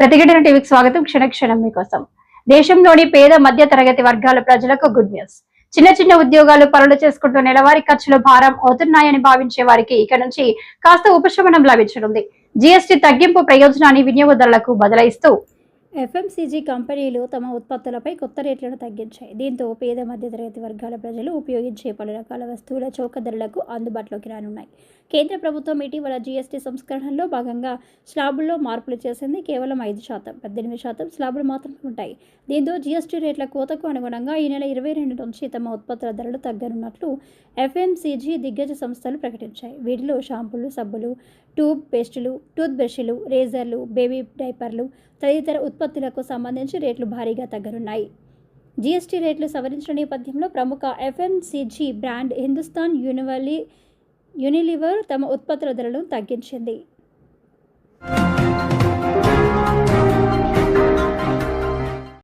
ప్రతిఘటన టీవీకి స్వాగతం. క్షణ క్షణం మీకోసం. దేశంలోని పేద మధ్య తరగతి వర్గాల ప్రజలకు గుడ్ న్యూస్ చిన్న చిన్న ఉద్యోగాలు పనులు చేసుకుంటూ నెలవారీ ఖర్చులు భారం అవుతున్నాయని భావించే వారికి ఇక నుంచి కాస్త ఉపశమనం లభించనుంది. జీఎస్టీ తగ్గింపు ప్రయోజనాన్ని వినియోగదారులకు బదలాయిస్తూ ఎఫ్ఎంసీజీ కంపెనీలు తమ ఉత్పత్తులపై కొత్త రేట్లను తగ్గించాయి. దీంతో పేద మధ్యతరగతి వర్గాల ప్రజలు ఉపయోగించే పలు రకాల వస్తువుల చౌక ధరలకు అందుబాటులోకి రానున్నాయి. కేంద్ర ప్రభుత్వం ఇటీవల జీఎస్టీ సంస్కరణలో భాగంగా స్లాబుల్లో మార్పులు చేసింది కేవలం ఐదు శాతం. పద్దెనిమిది శాతం స్లాబులు మాత్రమే ఉంటాయి. దీంతో జీఎస్టీ రేట్ల కోతకు అనుగుణంగా ఈ నెల ఇరవై రెండు నుంచి తమ ఉత్పత్తుల ధరలు తగ్గనున్నట్లు ఎఫ్ఎంసీజీ దిగ్గజ సంస్థలు ప్రకటించాయి. వీటిలో షాంపూలు సబ్బులు ట్యూబ్ పేస్టులు టూత్ బ్రష్లు రేజర్లు బేబీ డైపర్లు తదితర ఉత్పత్తులకు సంబంధించి రేట్లు భారీగా తగ్గనున్నాయి. జీఎస్టీ రేట్లు సవరించిన నేపథ్యంలో ప్రముఖ ఎఫ్ఎంసీజీ బ్రాండ్ హిందుస్థాన్ యూనివర్లీ యూనిలివర్ తమ ఉత్పత్తుల ధరలను తగ్గించింది.